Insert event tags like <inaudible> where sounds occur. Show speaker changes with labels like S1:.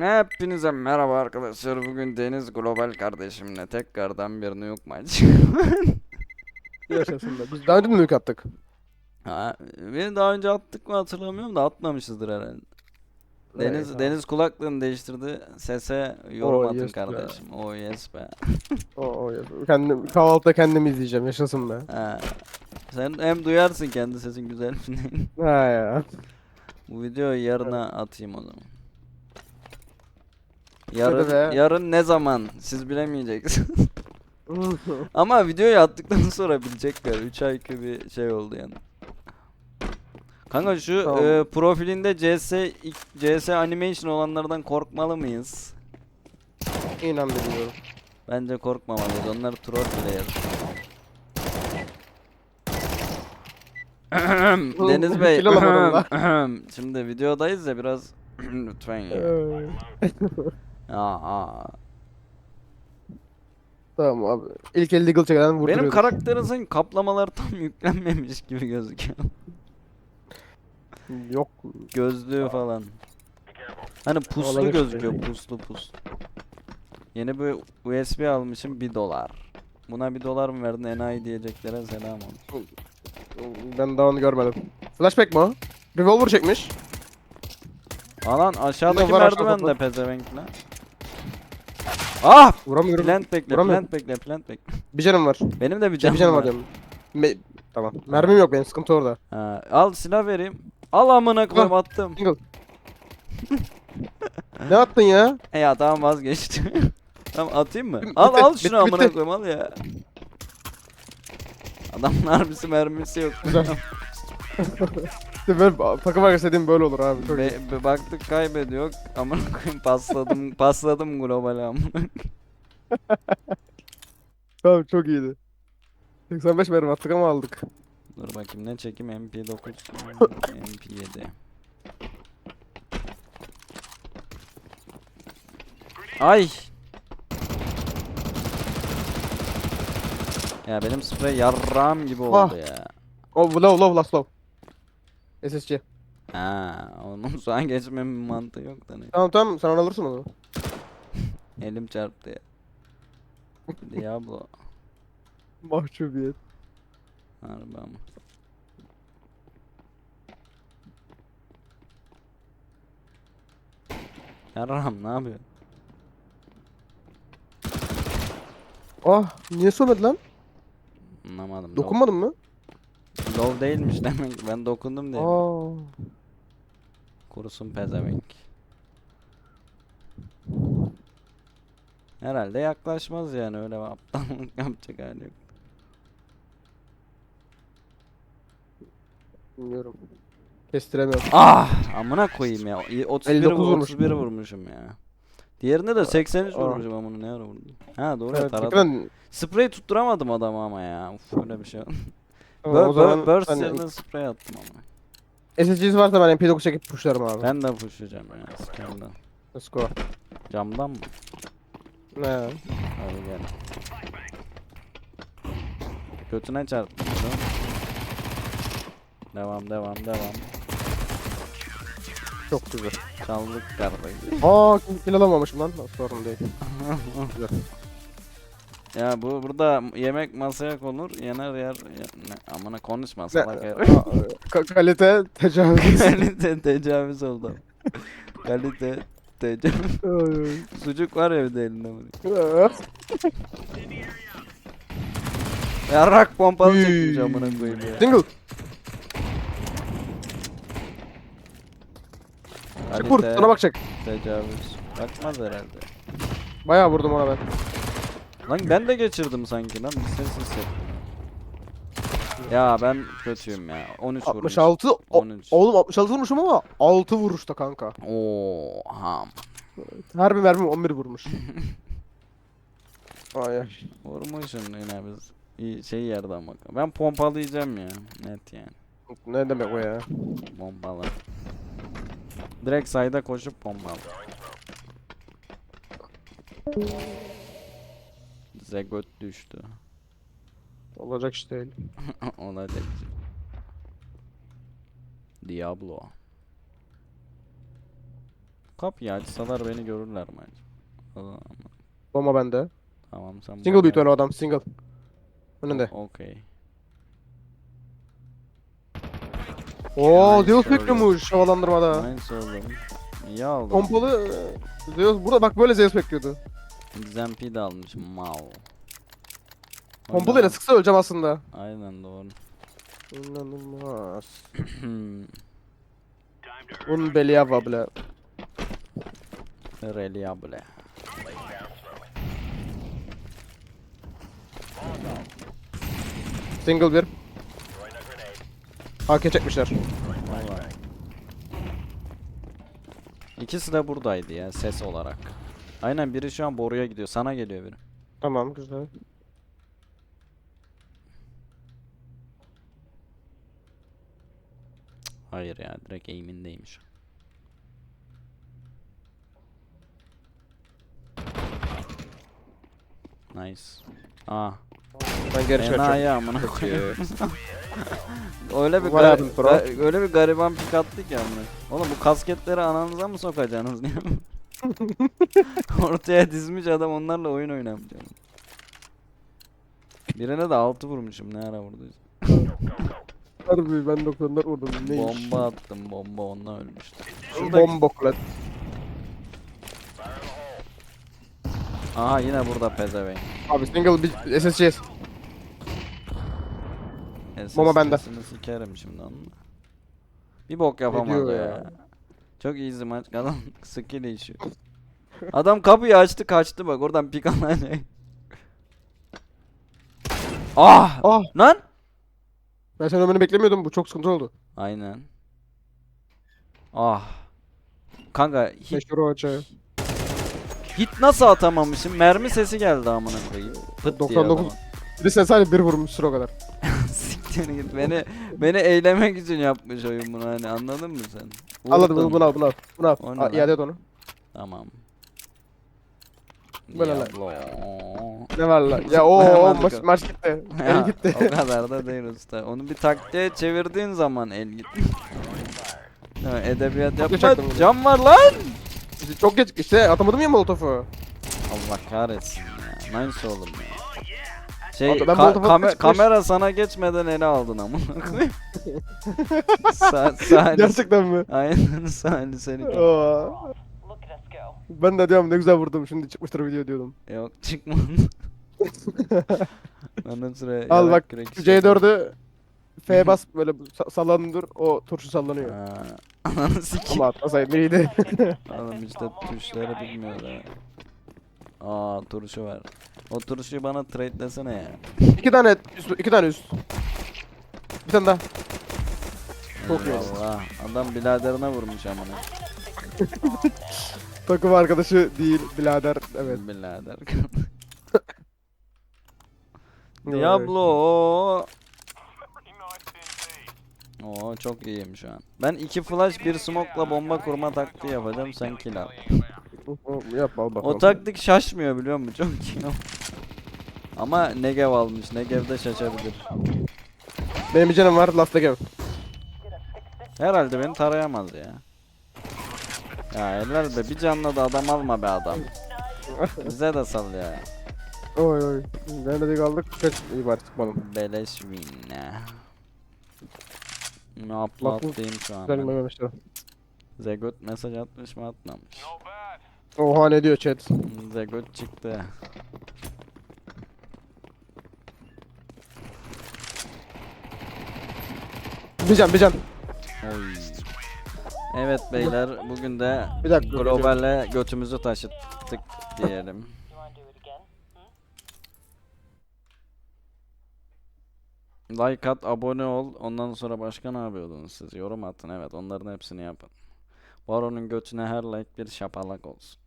S1: Hepinize merhaba arkadaşlar. Bugün Deniz Global kardeşimle tekrardan bir nuke maç. <laughs>
S2: Yaşasın da. Biz daha önce nuke attık.
S1: ha, beni daha önce attık mı hatırlamıyorum da atmamışızdır herhalde. Deniz
S2: Evet,
S1: Deniz kulaklığını değiştirdi. Sese yorum
S2: Oh,
S1: atın
S2: yes be.
S1: kardeşim. Oh yes be.
S2: O, o, kendim, kahvaltıda kendim izleyeceğim. Yaşasın be.
S1: Ha. Sen hem duyarsın kendi sesin güzel.
S2: Ha ya.
S1: Bu videoyu yarına atayım o zaman. Yarın,
S2: be.
S1: yarın ne zaman siz bilemeyeceksiniz. <laughs> <laughs> Ama videoyu attıktan <laughs> sonra bilecekler. 3 ayki bir şey oldu yani. Kanka şu
S2: Tamam.
S1: e, profilinde CS CS animation olanlardan korkmalı mıyız?
S2: İnan bilmiyorum.
S1: Bence korkmamalıyız. Onlar troll player. Deniz Bey. <clears throat> <clears throat> Şimdi videodayız ya biraz <clears throat> lütfen ya. Aa,
S2: tamam abi. İlk el legal çekeden
S1: Benim
S2: vurduruyoruz.
S1: karakterinizin kaplamaları tam <laughs> yüklenmemiş gibi gözüküyor.
S2: Yok.
S1: Gözlüğü falan. Hani puslu
S2: Olabilir.
S1: gözüküyor puslu puslu. Yeni bir USB almışım 1 dolar. Buna 1 dolar mı verdin enayi diyeceklere selam olsun.
S2: Ben daha onu görmedim. Flashback mi o? Revolver çekmiş.
S1: Alan aşağıdaki
S2: var
S1: merdiven
S2: aşağıda.
S1: de pezevenk lan. Ah!
S2: Vuramıyorum.
S1: Plant bekle,
S2: Vuramıyorum.
S1: plant bekle, plant bekle.
S2: Bir canım var.
S1: Benim de bir
S2: Bir
S1: canım,
S2: canım var
S1: var.
S2: diyorum. Me- tamam. Mermim yok benim. Sıkıntı orada.
S1: Ha, al silah vereyim. Al amına koyayım attım.
S2: Ne attın ya?
S1: E <laughs> ya tamam vazgeçtim. <laughs> tamam atayım mı?
S2: Bitti,
S1: Al al
S2: bitti,
S1: şunu amına
S2: bitti.
S1: koyayım al ya. Adamın harbisi mermisi yok.
S2: Güzel. <laughs> İşte ben takım arkadaşı dediğim böyle olur abi. Çok iyi.
S1: Be, be- baktık kaybediyor. Amına koyayım pasladım <laughs> pasladım global amına. <laughs>
S2: Tamam çok iyiydi. 85 mermi attık ama aldık.
S1: Dur bakayım ne çekeyim MP9 MP7. Ay. Ya benim sprey yarram gibi oldu
S2: Ah.
S1: ya.
S2: Oh low low last low. SSC.
S1: Ha, onun şu an geçmemin mantığı yok da ne.
S2: Tamam tamam sen onu alırsın onu. <laughs>
S1: Elim çarptı ya. Diablo.
S2: Mahcubiyet.
S1: Harbi ama. Yarram ne yapıyor?
S2: Ah niye sönmedi lan?
S1: Anlamadım.
S2: Dokunmadın mı?
S1: Low değilmiş demek. <laughs> Ben dokundum diye.
S2: Aa.
S1: Kurusun pezevenk. Herhalde yaklaşmaz yani öyle aptallık <laughs> yapacak hali yok.
S2: Bilmiyorum. Kestiremiyorum.
S1: Ah! Amına koyayım ya. İyi, 31
S2: 59
S1: vur-
S2: vurmuş.
S1: 31 vurmuşum ya. Diğerinde de 83
S2: Aa.
S1: vurmuşum bunu ne ara vurdum? Ha doğru ya
S2: Evet,
S1: taradım.
S2: hakikaten-
S1: Sprey tutturamadım adamı ama ya. Uf öyle bir şey. <laughs>
S2: O zaman
S1: burst
S2: hani
S1: yerine sprey attım ama.
S2: SSC'si varsa ben MP9 çekip pushlarım abi.
S1: Ben de pushlayacağım ya. Skerden.
S2: Let's go.
S1: Camdan mı?
S2: Ne?
S1: Hadi gel. Götüne çarptım. bunu. Devam devam devam.
S2: Çok güzel.
S1: Çaldık kardeşim.
S2: Aa kill alamamışım lan. Sorun değil. <laughs>
S1: ya bu burada yemek masaya konur, yener yer. Ya, ne, amına konuşma salak
S2: ka- kalite tecavüz. <laughs>
S1: Kalite tecavüz oldu. Kalite tecavüz. Sucuk var ya bir de elinde bunu. <laughs> Yarrak pompalı çekmiş amına koyayım ya.
S2: Single.
S1: Kalite
S2: Sana bakacak.
S1: tecavüz. Bakmaz herhalde.
S2: Bayağı vurdum ona ben.
S1: Lan ben de geçirdim sanki lan. Hissettim. Ya ben kötüyüm ya. 13 vurmuş.
S2: 66. O-
S1: 13.
S2: Oğlum 66 vurmuşum ama 6 vuruşta kanka.
S1: Oo, ham.
S2: Her bir mermi 11 vurmuş. <laughs> Ay.
S1: Vurmuşsun yine biz. İyi şey yerden bak. Ben pompalayacağım ya. Net yani.
S2: Ne demek o ya?
S1: Pompalı. Direkt sayda koşup pompalı. Zegot düştü.
S2: Olacak iş değil. <laughs>
S1: Ona tek. Diablo. Kapıyı açsalar beni görürler mi acaba?
S2: Bomba bende.
S1: Tamam sen
S2: Single büyük o adam single. Önünde.
S1: Okey.
S2: Oo
S1: Nice
S2: Zeus
S1: oğlum.
S2: bekliyormuş havalandırmada.
S1: Nice oğlum. İyi aldım.
S2: Pompalı e, Zeus burada bak böyle Zeus bekliyordu.
S1: Zempi de almışım. Mal.
S2: Pompalıyla sıksa öleceğim aslında.
S1: Aynen doğru.
S2: İnanılmaz. <clears throat> Un.
S1: Reliable.
S2: Single bir. AK çekmişler.
S1: Vallahi. İkisi de buradaydı ya ses olarak. Aynen biri şu an boruya gidiyor. Sana geliyor biri.
S2: Tamam güzel.
S1: Hayır ya direkt aim'indeymiş. Nice. Aa.
S2: Ben geri çekeceğim.
S1: Enayi amına koyayım. <laughs> öyle bir
S2: bro?
S1: ga- öyle bir gariban pik attık ya amına. Oğlum bu kasketleri ananıza mı sokacaksınız. <laughs> <laughs> Ortaya dizmiş adam onlarla oyun oynamış. Birine de altı vurmuşum ne ara vurduysam.
S2: Harbi ben 90'lar vurdum. Ne iş?
S1: Bomba attım bomba onunla ölmüştü.
S2: Bomba kulet.
S1: Aha yine burada pezevenk.
S2: Abi single bir SSCS. Bomba bende.
S1: Sikerim şimdi onunla. Bir bok yapamadı ya.
S2: ya?
S1: Çok easy maç kalan <laughs> skill işi. Adam kapıyı açtı kaçtı bak oradan pik alacak. Ah!
S2: Ah
S1: Lan!
S2: ben senin ölmeni beklemiyordum bu çok sıkıntı oldu.
S1: Aynen. Ah. Kanka hit,
S2: Meşhur o
S1: hit nasıl atamamışım? Mermi sesi geldi amına koyayım. Pıt diye
S2: 99
S1: adama.
S2: Bir de sen sadece bir vurmuşsun o kadar. <laughs>
S1: Siktir git. Beni beni eylemek için yapmış oyun bunu hani anladın mı sen?
S2: Anladım
S1: Vurdun.
S2: bunu al bunu al. Bunu al.
S1: O ne
S2: Al,
S1: lan?
S2: iade et onu.
S1: Tamam.
S2: Böyle lan.
S1: Diablo.
S2: Ne var lan? Ya o <laughs>
S1: Hemen
S2: maç,
S1: bakalım.
S2: maç gitti.
S1: Ya,
S2: El gitti.
S1: o kadar da değil usta. Onu bir taktiğe çevirdiğin zaman el gitti. Ha, Edebiyat yapma.
S2: yapacaktım bunu.
S1: Cam var lan.
S2: Çok geç işte atamadım ya molotofu.
S1: Allah kahretsin ya. Nice oğlum ya. Şey
S2: Abi ben
S1: ka- kame-
S2: kaç-
S1: kamera sana geçmeden ele aldın koyayım. <laughs> Sa Salih.
S2: Gerçekten mi?
S1: Aynen <laughs> Salih seni.
S2: Aa,
S3: Look at us go.
S2: ben de diyorum ne güzel vurdum şimdi çıkmıştır video diyordum.
S1: Yok çıkmadı. Ondan sonra <laughs>
S2: Al bak,
S1: kürek
S2: Şu
S1: işte.
S2: C4'ü F bas böyle sa- sallanın dur o turşu sallanıyor.
S1: Ananı sikeyim.
S2: Ama atmasaydı iyiydi.
S1: Oğlum işte tuşları bilmiyor ha. Aa turşu var. O turşuyu bana trade'lesene ya.
S2: iki tane üst, iki tane üst. Bir tane daha. Çok iyi.
S1: Allah. Adam biraderine vurmuş amına. <laughs>
S2: Takım arkadaşı değil birader. Evet.
S1: Birader. <laughs> Diablo. Oo çok iyiyim şu an. Ben iki flash bir smoke'la bomba kurma taktiği yapacağım sen kill al. <laughs>
S2: Yapma al bakalım.
S1: O taktik şaşmıyor biliyor musun? Çok iyi. Ama Negev almış. Negev'de şaşabilir.
S2: Benim bir canım var last game.
S1: Herhalde beni tarayamaz ya. Ya eller be bir canla da adam alma be adam. Bize de sal ya.
S2: Oy oy. Nerede kaldık? Kaç iyi bari çıkmadım.
S1: Beleş win ne. Ne atlayayım şu an. Zegot mesaj atmış mı atmamış.
S2: Oha ne diyor chat.
S1: Zegot çıktı.
S2: Bir can bir can.
S1: Oy. Evet beyler bugün de
S2: Bir dakika.
S1: globale götümüzü taşıttık diyelim. Like at, abone ol. Ondan sonra başka ne yapıyordunuz siz? Yorum atın evet onların hepsini yapın. Baron'un götüne her like bir şapalak olsun.